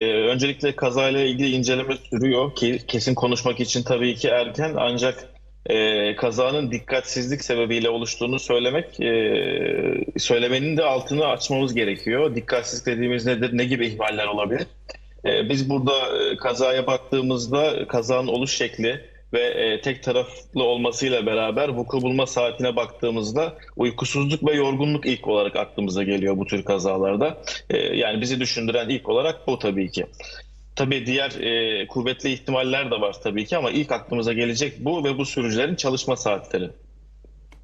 Ee, öncelikle kazayla ilgili inceleme sürüyor ki kesin konuşmak için tabii ki erken ancak e, kazanın dikkatsizlik sebebiyle oluştuğunu söylemek e, söylemenin de altını açmamız gerekiyor. Dikkatsizlik dediğimiz nedir? Ne gibi ihmaller olabilir? E, biz burada e, kazaya baktığımızda kazanın oluş şekli ve e, tek taraflı olmasıyla beraber vuku bulma saatine baktığımızda uykusuzluk ve yorgunluk ilk olarak aklımıza geliyor bu tür kazalarda. E, yani bizi düşündüren ilk olarak bu tabii ki. Tabii diğer e, kuvvetli ihtimaller de var tabii ki ama ilk aklımıza gelecek bu ve bu sürücülerin çalışma saatleri.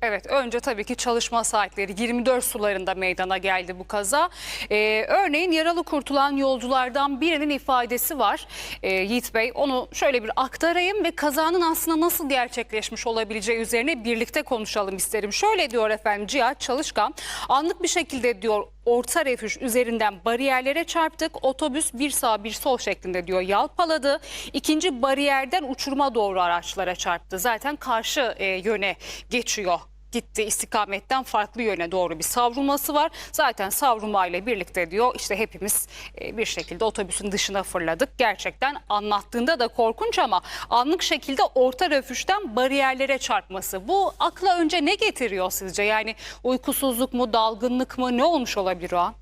Evet, önce tabii ki çalışma saatleri 24 sularında meydana geldi bu kaza. Ee, örneğin yaralı kurtulan yolculardan birinin ifadesi var. Ee, Yiğit Bey onu şöyle bir aktarayım ve kazanın aslında nasıl gerçekleşmiş olabileceği üzerine birlikte konuşalım isterim. Şöyle diyor efendim Cihat Çalışkan, anlık bir şekilde diyor orta refüj üzerinden bariyerlere çarptık. Otobüs bir sağ bir sol şeklinde diyor yalpaladı. İkinci bariyerden uçuruma doğru araçlara çarptı. Zaten karşı e, yöne geçiyor gitti istikametten farklı yöne doğru bir savrulması var. Zaten savrulmayla birlikte diyor işte hepimiz e, bir şekilde otobüsün dışına fırladık. Gerçekten anlattığında da korkunç ama anlık şekilde orta refüjden bariyerlere çarpması. Bu akla önce ne getiriyor sizce? Yani uykusuzluk mu, dalgınlık mı ne olmuş olabilir o an?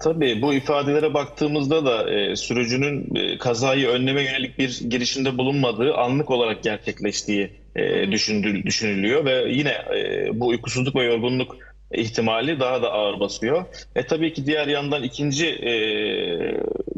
Tabii bu ifadelere baktığımızda da e, sürücünün e, kazayı önleme yönelik bir girişimde bulunmadığı anlık olarak gerçekleştiği e, düşündü, düşünülüyor ve yine e, bu uykusuzluk ve yorgunluk ihtimali daha da ağır basıyor. E tabii ki diğer yandan ikinci e,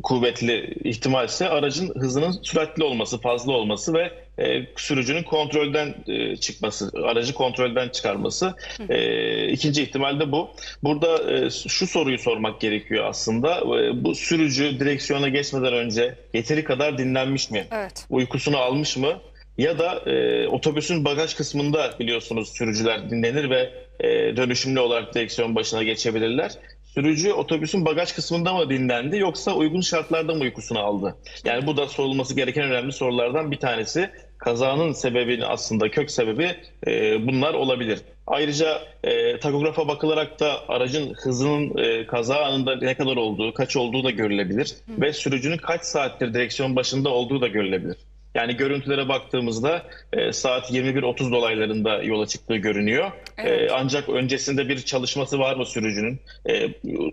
kuvvetli ihtimal ise aracın hızının süratli olması, fazla olması ve e, sürücünün kontrolden e, çıkması, aracı kontrolden çıkarması. E, ikinci ihtimal de bu. Burada e, şu soruyu sormak gerekiyor aslında. E, bu sürücü direksiyona geçmeden önce yeteri kadar dinlenmiş mi? Evet. Uykusunu almış mı? Ya da e, otobüsün bagaj kısmında biliyorsunuz sürücüler dinlenir ve e, dönüşümlü olarak direksiyon başına geçebilirler. Sürücü otobüsün bagaj kısmında mı dinlendi yoksa uygun şartlarda mı uykusunu aldı? Yani bu da sorulması gereken önemli sorulardan bir tanesi. Kazanın sebebini aslında kök sebebi e, bunlar olabilir. Ayrıca e, takografa bakılarak da aracın hızının e, kaza anında ne kadar olduğu, kaç olduğu da görülebilir. Ve sürücünün kaç saattir direksiyon başında olduğu da görülebilir. Yani görüntülere baktığımızda e, saat 21.30 dolaylarında yola çıktığı görünüyor. Evet. E, ancak öncesinde bir çalışması var mı sürücünün? E,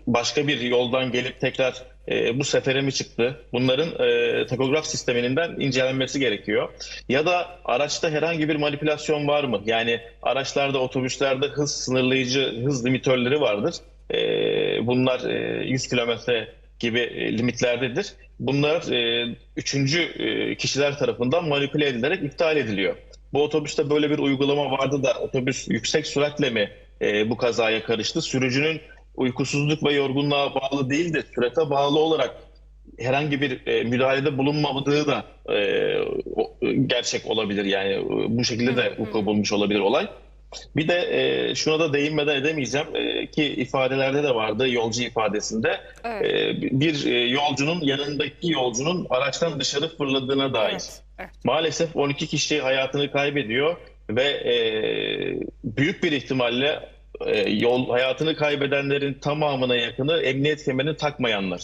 başka bir yoldan gelip tekrar e, bu sefere mi çıktı? Bunların e, takograf sisteminden incelenmesi gerekiyor. Ya da araçta herhangi bir manipülasyon var mı? Yani araçlarda, otobüslerde hız sınırlayıcı hız limitörleri vardır. E, bunlar e, 100 kilometre gibi e, limitlerdedir. Bunlar e, üçüncü e, kişiler tarafından manipüle edilerek iptal ediliyor. Bu otobüste böyle bir uygulama vardı da otobüs yüksek süratle mi e, bu kazaya karıştı? Sürücünün uykusuzluk ve yorgunluğa bağlı değil de sürete bağlı olarak herhangi bir e, müdahalede bulunmadığı da e, o- gerçek olabilir. Yani e, bu şekilde de vuku bulmuş olabilir olay. Bir de e, şuna da değinmeden edemeyeceğim e, ki ifadelerde de vardı yolcu ifadesinde Evet. e, bir e, yolcunun yanındaki yolcunun araçtan dışarı fırladığına dair. Evet, evet. Maalesef 12 kişi hayatını kaybediyor ve e, büyük bir ihtimalle e, yol hayatını kaybedenlerin tamamına yakını emniyet kemerini takmayanlar.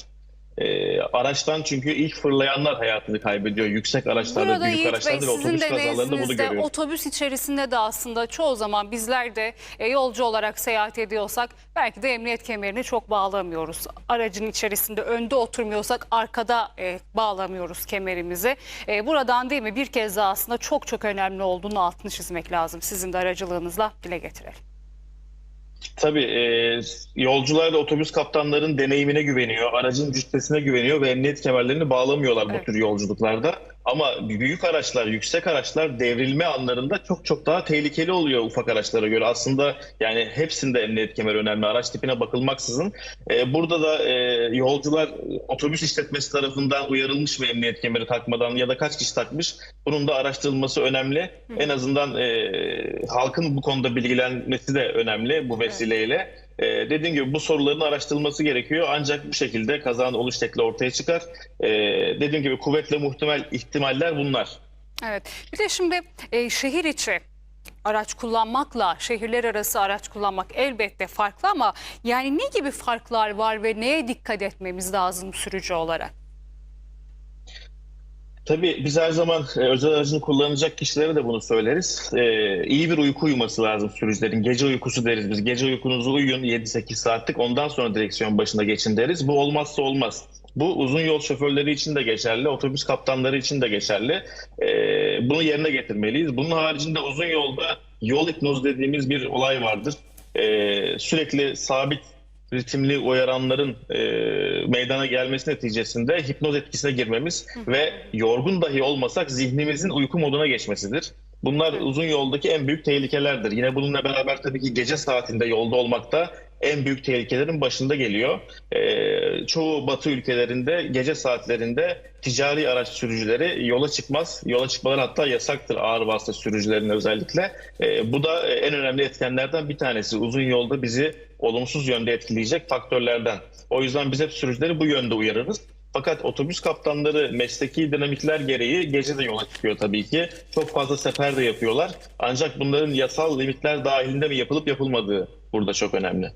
E, araçtan çünkü ilk fırlayanlar hayatını kaybediyor. Yüksek araçlarda, Burada büyük Yiğit Bey araçlarda ve sizin otobüs de kazalarında bunu görüyoruz. otobüs içerisinde de aslında çoğu zaman bizler de e, yolcu olarak seyahat ediyorsak belki de emniyet kemerini çok bağlamıyoruz. Aracın içerisinde önde oturmuyorsak arkada e, bağlamıyoruz kemerimizi. E, buradan değil mi bir kez daha aslında çok çok önemli olduğunu altını çizmek lazım. Sizin de aracılığınızla dile getirelim. Tabii e, yolcular da otobüs kaptanların deneyimine güveniyor, aracın cüssesine güveniyor ve emniyet kemerlerini bağlamıyorlar Evet. bu tür yolculuklarda. Ama büyük araçlar, yüksek araçlar devrilme anlarında çok çok daha tehlikeli oluyor ufak araçlara göre. Aslında yani hepsinde emniyet kemeri önemli, araç tipine bakılmaksızın. E, burada da e, yolcular otobüs işletmesi tarafından uyarılmış mı emniyet kemeri takmadan ya da kaç kişi takmış? Bunun da araştırılması önemli. En azından e, halkın bu konuda bilgilenmesi de önemli bu vesileyle. Ee, dediğim gibi bu soruların araştırılması gerekiyor. Ancak bu şekilde kazanın oluş şekli ortaya çıkar. Ee, dediğim gibi kuvvetle muhtemel ihtimaller bunlar. Evet. Bir de şimdi e, şehir içi araç kullanmakla şehirler arası araç kullanmak elbette farklı ama yani ne gibi farklar var ve neye dikkat etmemiz lazım sürücü olarak? Tabii biz her zaman e, özel aracını kullanacak kişilere de bunu söyleriz. Ee, iyi bir uyku uyuması lazım sürücülerin. Gece uykusu deriz biz. Gece uykunuzu uyuyun 7-8 saatlik ondan sonra direksiyon başında geçin deriz. Bu olmazsa olmaz. Bu uzun yol şoförleri için de geçerli, otobüs kaptanları için de geçerli. Ee, bunu yerine getirmeliyiz. Bunun haricinde uzun yolda yol hipnozu dediğimiz bir olay vardır. Ee, sürekli sabit ritimli uyaranların e, meydana gelmesi neticesinde hipnoz etkisine girmemiz ve yorgun dahi olmasak zihnimizin uyku moduna geçmesidir. Bunlar uzun yoldaki en büyük tehlikelerdir. Yine bununla beraber tabii ki gece saatinde yolda olmak da en büyük tehlikelerin başında geliyor. E, çoğu batı ülkelerinde gece saatlerinde ticari araç sürücüleri yola çıkmaz. Yola çıkmaları hatta yasaktır ağır vasıta sürücülerinin özellikle. E, bu da en önemli etkenlerden bir tanesi. Uzun yolda bizi olumsuz yönde etkileyecek faktörlerden. O yüzden biz hep sürücüleri bu yönde uyarırız. Fakat otobüs kaptanları mesleki dinamikler gereği gece de yola çıkıyor tabii ki. Çok fazla sefer de yapıyorlar. Ancak bunların yasal limitler dahilinde mi yapılıp yapılmadığı burada çok önemli.